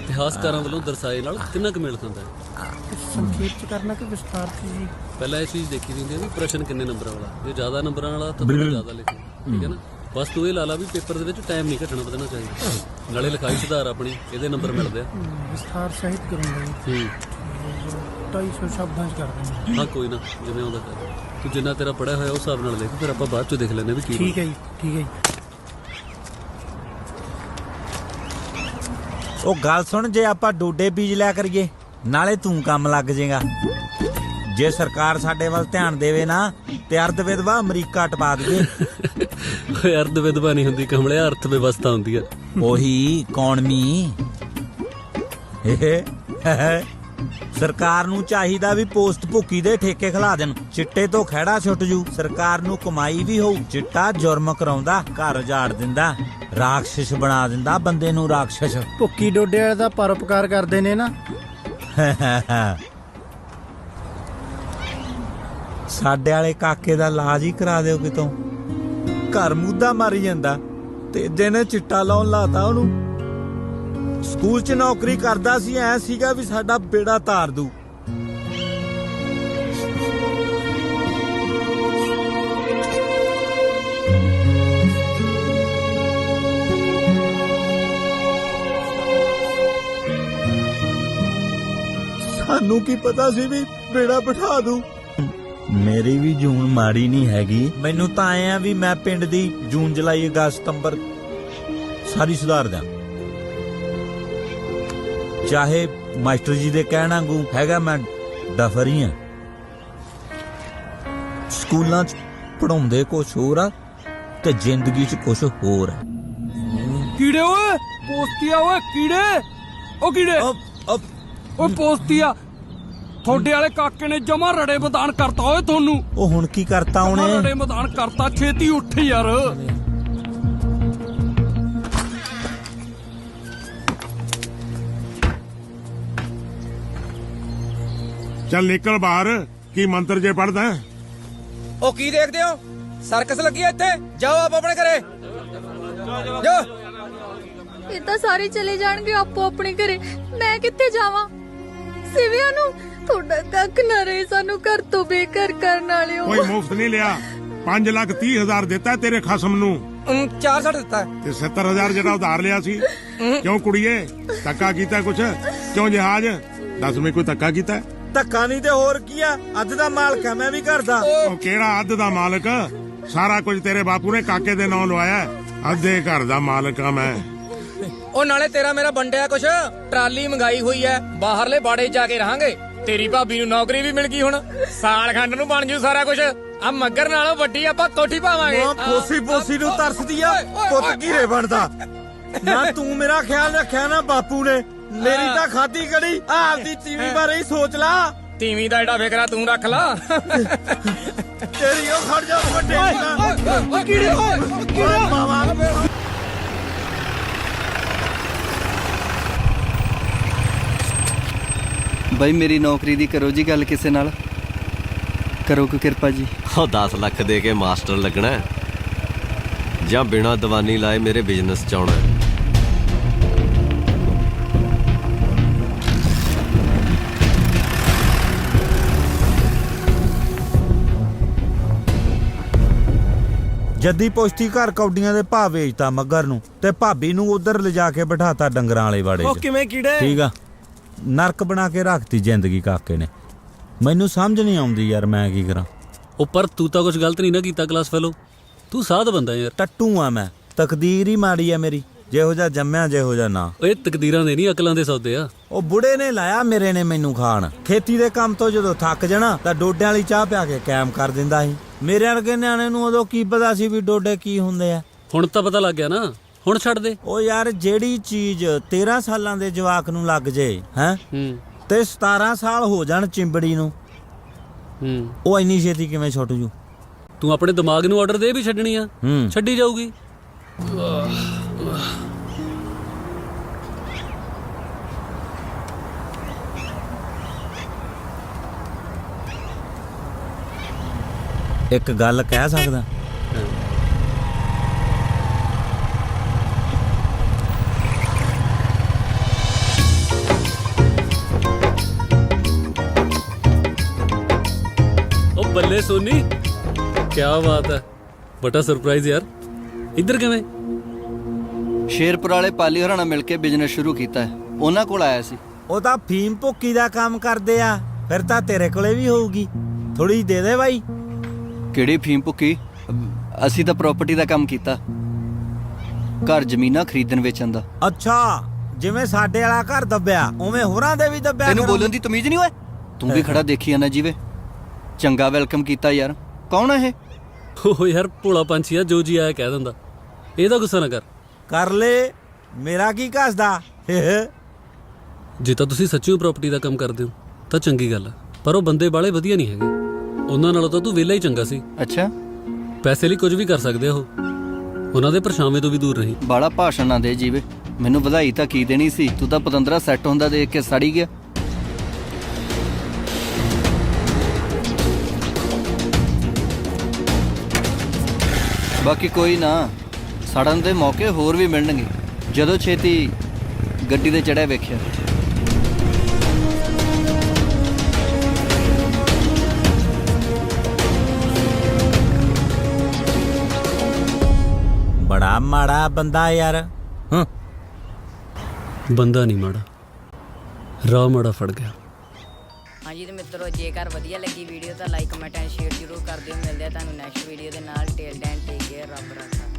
ਇਤਿਹਾਸਕਾਰਾਂ ਵੱਲੋਂ ਦਰਸਾਏ ਨਾਲ ਕਿੰਨਾ ਕੁ ਮੇਲ ਖਾਂਦਾ ਹੈ? ਸੰਖੇਪ ਚ ਕਰਨਾ ਕਿ ਵਿਸਤਾਰ ਚ ਜੀ। ਪਹਿਲਾਂ ਇਹ ਚੀਜ਼ ਦੇਖੀ ਦੀ ਹੁੰਦੀ ਹੈ ਵੀ ਪ੍ਰਸ਼ਨ ਕਿੰਨੇ ਨੰਬਰਾਂ ਵਾਲਾ। ਜੇ ਜ਼ਿਆਦਾ ਨੰਬਰਾਂ ਵਾਲਾ ਤਾਂ ਥੋੜਾ ਜ਼ਿਆਦਾ ਲਿਖੋ। ਠੀਕ ਹੈ ਨਾ? ਬਸ ਤੂੰ ਇਹ ਲਾ ਲਾ ਵੀ ਪੇਪਰ ਦੇ ਵਿੱਚ ਟਾਈਮ ਨਹੀਂ ਘਟਣਾ ਵਧਣਾ ਚਾਹੀਦਾ। ਨਾਲੇ ਲਿਖਾਈ ਸੁਧਾਰ ਆਪਣੀ ਇਹਦੇ ਨੰਬਰ ਮਿਲਦੇ ਆ। ਵਿਸਤਾਰ ਸਹਿਤ ਕਰੂੰਗਾ ਜੀ। ਹੂੰ। 250 ਸ਼ਬਦਾਂ ਚ ਕਰ ਦਿੰਦਾ ਹਾਂ ਕੋਈ ਨਾ ਜਿਵੇਂ ਆਉਂਦਾ ਕਰ। ਤੂੰ ਜਿੰਨਾ ਤੇਰਾ ਪੜਿਆ ਹੋਇਆ ਉਸ ਹਿਸਾਬ ਨਾਲ ਲਿਖ ਫਿਰ ਆਪਾਂ ਬਾਅਦ ਚ ਦੇਖ ਲੈਂਦੇ ਵੀ ਕੀ ਠੀਕ ਹੈ ਜੀ ਠੀਕ ਹੈ ਜੀ। ਉਹ ਗੱਲ ਸੁਣ ਜੇ ਆਪਾਂ ਡੋਡੇ ਬੀਜ ਲਿਆ ਕਰੀਏ ਨਾਲੇ ਤੂੰ ਕੰਮ ਲੱਗ ਜਾਏਗਾ ਜੇ ਸਰਕਾਰ ਸਾਡੇ ਵੱਲ ਧਿਆਨ ਦੇਵੇ ਨਾ ਤੇ ਅਰਧ ਵਿਧਵਾ ਅਮਰੀਕਾ ਟਪਾ ਦਈਏ। ਓਏ ਅਰਧ ਵਿਧਵਾ ਨਹੀਂ ਹੁੰਦੀ ਕਮਲਿਆ ਅਰਥ ਵਿਵਸਥਾ ਹੁੰਦੀ ਆ। ਉਹੀ ਇਕਨੋਮੀ ਸਰਕਾਰ ਨੂੰ ਚਾਹੀਦਾ ਵੀ ਪੋਸਟ ਭੁੱਕੀ ਦੇ ਠੇਕੇ ਖਿਲਾ ਦੇਣ। ਚਿੱਟੇ ਤੋਂ ਖਹਿੜਾ ਛੁੱਟ ਜੂ। ਸਰਕਾਰ ਨੂੰ ਕਮਾਈ ਵੀ ਹੋਊ। ਚਿੱਟਾ ਜੁਰਮ ਕਰਾਉਂਦਾ ਘਰ ਉਜਾੜ ਦਿੰਦਾ ਰਾਖਸ਼ ਬਣਾ ਦਿੰਦਾ ਬੰਦੇ ਨੂੰ ਰਾਖਸ਼ ਭੁੱਕੀ ਡੋਡੇ ਵਾਲੇ ਦਾ ਪਰਉਪਕਾਰ ਕਰਦੇ ਨੇ ਨਾ। ਸਾਡੇ ਵਾਲੇ ਕਾਕੇ ਦਾ ਇਲਾਜ ਹੀ ਕਰਾ ਦਿਓ ਕਿਤੋਂ। ਘਰ ਮੁੱਦਾ ਮਾਰੀ ਜਾਂਦਾ। ਤੇ ਜਿਹਨੇ ਚਿੱਟਾ ਲਾਉਣ ਲਾਤਾ ਉਹਨੂੰ। ਸਕੂਲ 'ਚ ਨੌਕਰੀ ਕਰਦਾ ਸੀ, ਐ ਸੀਗਾ ਵੀ ਸਾਡਾ ਬੇੜਾ ਤਾਰ ਦੂ ਸਾਨੂੰ ਕੀ ਪਤਾ ਸੀ ਵੀ ਬੇੜਾ ਬਿਠਾ ਦੂ ਮੇਰੀ ਵੀ ਜੂਨ ਮਾੜੀ ਨਹੀਂ ਹੈਗੀ। ਮੈਨੂੰ ਤਾਂ ਆਏ ਆ ਵੀ ਮੈਂ ਪਿੰਡ ਦੀ ਜੂਨ ਜੁਲਾਈ ਅਗਸਤ ਸਤੰਬਰ ਸਾਰੀ ਸੁਧਾਰ ਦਾਂ ਚਾਹੇ ਮਾਸਟਰ ਜੀ ਦੇ ਕਹਿਣਾ ਵਾਂਗੂ ਹੈਗਾ ਮੈਂ ਡਫਰੀ ਆ ਸਕੂਲਾਂ 'ਚ ਪੜਾਉਂਦੇ ਕੁਛ ਹੋਰ ਆ ਤੇ ਜ਼ਿੰਦਗੀ 'ਚ ਕੁਛ ਹੋਰ ਆ। ਕੀੜੇ ਓਏ ਪੋਸਤੀਆ ਓਏ ਕੀੜੇ? ਓ ਕੀੜੇ? ਅਬ ਅਬ। ਓਏ ਪੋਸਤੀਆ ਤੁਹਾਡੇ ਵਾਲੇ ਕਾਕੇ ਨੇ ਜਮਾ ਰੜੇ ਮੈਦਾਨ ਕਰਤਾ ਓਏ ਤੁਹਾਨੂੰ। ਉਹ ਹੁਣ ਕੀ ਕਰਤਾ ਜਮਾਂ ਉਹਨੇ? ਰੜੇ ਮੈਦਾਨ ਕਰਤਾ ਛੇਤੀ ਉੱਠ ਯਾਰ। ਚੱਲ ਨਿਕਲ ਬਾਹਰ ਕੀ ਮੰਤਰ ਜੇ ਪੜਦਾ ਉਹ ਕੀ ਦੇਖਦੇ ਹੋ? ਸਰਕਸ ਲੱਗੀ ਐ ਇੱਥੇ? ਜਾਓ ਆਪ ਆਪਣੇ ਘਰੇ। ਜਾ ਇਹ ਤਾਂ ਸਾਰੇ ਚਲੇ ਜਾਣਗੇ ਆਪੋ ਆਪਣੇ ਘਰੇ। ਮੈਂ ਕਿੱਥੇ ਜਾਵਾਂ? ਸਿਵਿਆਂ ਨੂੰ? ਤੁਹਾਡਾ ਕੱਖ ਨਾ ਰਹੇ ਸਾਨੂੰ ਘਰ ਤੋਂ ਬੇਘਰ ਕਰਨ ਵਾਲਿਓ। ਕੋਈ ਮੁਫਤ ਨਹੀਂ ਲਿਆ। 5 ਲੱਖ 30 ਹਜ਼ਾਰ ਦਿੱਤਾ ਤੇਰੇ ਖਸਮ ਨੂੰ। ਅਮ, ਚਾਰ ਸੱਟ ਦਿੱਤਾ। ਤੇ 70000 ਜਿਹੜਾ ਉਧਾਰ ਲਿਆ ਸੀ। ਕਿਉਂ ਕੁੜੀਏ? ਧੱਕਾ ਕੀਤਾ ਕੁਛ? ਕਿਉਂ ਜਹਾਜ਼? ਦੱਸ ਮੈਂ ਕੋਈ ਧੱਕਾ ਕੀਤਾ? ਧੱਕਾ ਨਹੀਂ ਤੇ ਹੋਰ ਕੀ ਆ? ਅੱਧ ਦਾ ਮਾਲਕ ਆ ਮੈਂ ਵੀ ਕਰਦਾ ਉਹ ਕਿਹੜਾ ਅੱਧ ਦਾ ਮਾਲਕ? ਸਾਰਾ ਕੁਝ ਤੇਰੇ ਬਾਪੂ ਨੇ ਕਾਕੇ ਦੇ ਨਾਂ ਲਵਾਇਆ ਅੱਧੇ ਘਰ ਦਾ ਮਾਲਕ ਆ ਮੈਂ। ਉਹ ਨਾਲੇ ਤੇਰਾ ਮੇਰਾ ਬੰਡਿਆ ਕੁਛ? ਟਰਾਲੀ ਮੰਗਾਈ ਹੋਈ ਐ ਬਾਹਰਲੇ ਬਾੜੇ ਜਾ ਕੇ ਰਹਾਂਗੇ। ਤੇਰੀ ਭਾਬੀ ਨੂੰ ਨੌਕਰੀ ਵੀ ਮਿਲ ਗਈ ਹੁਣ। ਸਾਲ ਖੰਡ ਨੂੰ ਬਣ ਜੂ ਸਾਰਾ ਕੁਝ ਆ ਮੱਗਰ ਨਾਲੋਂ ਵੱਡੀ ਆਪਾਂ ਕੋਠੀ ਪਾਵਾਂਗੇ। ਉਹ ਪੋਸੀ ਪੋਸੀ ਨੂੰ ਤਰਸਦੀ ਆ। ਪੁੱਤ ਘੀਰੇ ਬਣਦਾ। ਨਾ ਤੂੰ ਮੇਰਾ ਖਿਆਲ ਰੱਖਿਆ ਨਾ ਬਾਪੂ ਨੇ। ਮੇਰੀ ਤਾਂ ਖਾਦੀ ਕੜੀ ਆਪਦੀ ਤੀਵੀਂ ਬਾਰੇ ਹੀ ਸੋਚ ਲਾ। ਤੀਵੀਂ ਦਾ ਜਿਹੜਾ ਫਿਕਰਾ ਤੂੰ ਰੱਖ ਲਾ। ਤੇਰੀ ਉਹ ਖੜ ਜਾ ਵੱਡੇ ਓਏ ਕੀੜੇ ਓਏ ਮਾਵਾ। ਬਾਈ ਮੇਰੀ ਨੌਕਰੀ ਦੀ ਕਰੋ ਜੀ ਗੱਲ ਕਿਸੇ ਨਾਲ। ਕਰੋ ਕੋ ਕਿਰਪਾ ਜੀ। ਉਹ 10 ਲੱਖ ਦੇ ਕੇ ਮਾਸਟਰ ਲੱਗਣਾ? ਜਾਂ ਬਿਨਾ ਦੀਵਾਨੀ ਲਾਏ ਮੇਰੇ ਬਿਜ਼ਨਸ ਚ ਆਉਣਾ ਜੱਦੀ ਪੁਸ਼ਤੀ ਘਰ ਕੌਡੀਆਂ ਦੇ ਭਾਅ ਵੇਚਤਾ ਮੱਗਰ ਨੂੰ ਤੇ ਭਾਬੀ ਨੂੰ ਉਧਰ ਲਿਜਾ ਕੇ ਬਿਠਾਤਾ ਡੰਗਰਾਂ ਵਾਲੇ ਵਾੜੇ 'ਚ। ਕਿਵੇਂ ਕੀੜੇ? ਠੀਕ ਆ। ਨਰਕ ਬਣਾ ਕੇ ਰੱਖਤੀ ਜ਼ਿੰਦਗੀ ਕਾਕੇ ਨੇ। ਮੈਨੂੰ ਸਮਝ ਨਹੀਂ ਆਉਂਦੀ ਯਾਰ ਮੈਂ ਕੀ ਕਰਾਂ। ਉਹ ਪਰ ਤੂੰ ਤਾਂ ਕੁਝ ਗਲਤ ਨਹੀਂ ਨਾ ਕੀਤਾ ਕਲਾਸ ਫੈਲੋ ਤੂੰ ਸਾਧ ਬੰਦਾ ਯਾਰ। ਟੱਟੂ ਆ ਮੈਂ। ਤਕਦੀਰ ਹੀ ਮਾੜੀ ਆ ਮੇਰੀ। ਜਿਹੋ ਜਿਹਾ ਜੰਮਿਆ ਜਿਹੋ ਜਿਹਾ ਨਾ। ਓਏ ਤਕਦੀਰਾਂ ਦੇ ਨਹੀਂ ਅਕਲਾਂ ਦੇ ਸੌਦੇ ਆ। ਉਹ ਬੁੜੇ ਨੇ ਲਾਇਆ ਮੇਰੇ ਨੇ ਮੈਨੂੰ ਖਾਣ। ਖੇਤੀ ਦੇ ਕੰਮ ਤੋਂ ਜਦੋਂ ਥੱਕ ਜਾਣਾ ਤਾਂ ਡੋਡਿਆਂ ਵਾਲੀ ਚਾਹ ਪਿਆ ਕੇ ਕਾਇਮ ਕਰ ਦਿੰਦਾ ਸੀ। ਮੇਰੇ ਵਰਗੇ ਨਿਆਣੇ ਨੂੰ ਉਦੋਂ ਕੀ ਪਤਾ ਸੀ ਵੀ ਡੋਡੇ ਕੀ ਹੁੰਦੇ ਆ? ਹੁਣ ਤਾਂ ਪਤਾ ਲੱਗ ਗਿਆ ਨਾ। ਹੁਣ ਛੱਡ ਦੇ। ਉਹ ਯਾਰ ਜਿਹੜੀ ਚੀਜ਼ 13 ਸਾਲਾਂ ਦੇ ਜਵਾਕ ਨੂੰ ਲੱਗ ਜੇ ਹੈ? ਹੂੰ। ਤੇ 17 ਸਾਲ ਹੋ ਜਾਣ ਚਿੰਬੜੀ ਨੂੰ ਹੂੰ। ਉਹ ਇੰਨੀ ਛੇਤੀ ਕਿਵੇਂ ਛੁੱਟ ਜੂ? ਤੂੰ ਆਪਣੇ ਦਿਮਾਗ ਨੂੰ ਆਰਡਰ ਦੇ ਵੀ ਛੱਡਣੀ ਆ। ਹੂੰ। ਛੱਡੀ ਜਾਊਗੀ। ਇੱਕ ਗੱਲ ਕਹਿ ਸਕਦਾ। ਉਹ ਬੱਲੇ ਸੋਨੀ ਕੀ ਬਾਤ ਹੈ। ਬਟਾ ਸਰਪ੍ਰਾਈਜ਼ ਯਾਰ। ਇੱਧਰ ਕਿਵੇਂ? ਸ਼ੇਰਪੁਰ ਵਾਲੇ ਪਾਲੀ ਹਰਾਣਾ ਮਿਲ ਕੇ ਬਿਜ਼ਨਸ ਸ਼ੁਰੂ ਕੀਤਾ ਹੈ। ਉਹਨਾਂ ਕੋਲ ਆਇਆ ਸੀ। ਉਹ ਤਾਂ ਫੀਮ ਭੁੱਕੀ ਦਾ ਕੰਮ ਕਰਦੇ ਆ। ਫਿਰ ਤਾਂ ਤੇਰੇ ਕੋਲੇ ਵੀ ਹੋਊਗੀ। ਥੋੜੀ ਦੇ ਦੇ ਬਾਈ। ਕਿਹੜੀ ਫੀਮ ਭੁੱਕੀ? ਅਸੀਂ ਤਾਂ ਪ੍ਰਾਪਰਟੀ ਦਾ ਕੰਮ ਕੀਤਾ। ਘਰ ਜ਼ਮੀਨਾਂ ਖਰੀਦਣ ਵੇਚਣ ਦਾ। ਅੱਛਾ ਜਿਵੇਂ ਸਾਡੇ ਵਾਲਾ ਘਰ ਦੱਬਿਆ ਉਵੇਂ ਹੋਰਾਂ ਦੇ ਵੀ ਦੱਬਿਆ ਤੈਨੂੰ ਕਰੋ। ਬੋਲਣ ਦੀ ਤਮੀਜ਼ ਨਹੀਂ ਓਏ? ਤੂੰ ਵੀ ਖੜਾ ਦੇਖੀ ਜਾਂਦਾ ਜੀਵੇ। ਚੰਗਾ ਵੈਲਕਮ ਕੀਤਾ ਯਾਰ। ਕੌਣ ਹੈ ਇਹ? ਓ ਯਾਰ ਭੋਲਾ ਪੰਛੀ ਆ ਜੋ ਜੀ ਆਇਆ ਕਹਿ ਦਿੰਦਾ। ਇਹਦਾ ਗੁੱਸਾ ਨਾ ਕਰ। ਕਰ ਲੈ ਮੇਰਾ ਕੀ ਘਸਦਾ? ਜੇ ਤਾਂ ਤੁਸੀਂ ਸੱਚੀ ਪ੍ਰਾਪਰਟੀ ਦਾ ਕੰਮ ਕਰਦੇ ਹੋ ਤਾਂ ਚੰਗੀ ਗੱਲ ਹੈ ਪਰ ਉਹ ਬੰਦੇ ਬਾਲੇ ਵਧੀਆ ਨਹੀਂ ਹੈਗੇ। ਉਹਨਾਂ ਨਾਲੋਂ ਤਾਂ ਤੂੰ ਵਿਹਲਾ ਹੀ ਚੰਗਾ ਸੀ। ਅੱਛਾ। ਪੈਸੇ ਲਈ ਕੁਝ ਵੀ ਕਰ ਸਕਦੇ ਉਹ। ਉਹਨਾਂ ਦੇ ਪਰਛਾਵੇਂ ਤੋਂ ਵੀ ਦੂਰ ਰਹੀ। ਬਾਲਾ ਭਾਸ਼ਣ ਨਾ ਦੇ ਜੀਵੇ। ਮੈਨੂੰ ਵਧਾਈ ਤਾਂ ਕੀ ਦੇਣੀ ਸੀ? ਤੂੰ ਤਾਂ ਪਤੰਦਰਾ ਸੈੱਟ ਹੁੰਦਾ ਦੇਖ ਕੇ ਸੜੀ ਗਿਆ। ਬਾਕੀ ਕੋਈ ਨਾ ਸੜਨ ਦੇ ਮੌਕੇ ਹੋਰ ਵੀ ਮਿਲਣਗੇ। ਜਦੋਂ ਛੇਤੀ ਗੱਡੀ ਤੇ ਚੜਿਆ ਵੇਖਿਆ। ਮਾੜਾ ਬੰਦਾ ਯਾਰ। ਹਾਂ। ਬੰਦਾ ਨਹੀਂ ਮਾੜਾ। ਰਾਹ ਮਾੜਾ ਫੜ ਗਿਆ। ਹਾਂਜੀ ਤੇ ਮਿੱਤਰੋ ਜੇਕਰ ਵਧੀਆ ਲੱਗੀ ਵੀਡੀਓ ਤਾਂ ਲਾਈਕ ਕਮੈਂਟ ਐਂਡ ਸ਼ੇਅਰ ਜ਼ਰੂਰ ਕਰ ਦਿਓ। ਮਿਲਦੇ ਆ ਤੁਹਾਨੂੰ ਨੈਕਸਟ ਵੀਡੀਓ ਦੇ ਨਾਲ। ਟੇਲ ਡੈਨ ਟੇਕ ਕੇਅਰ ਰੱਬ ਰੱਖਾ।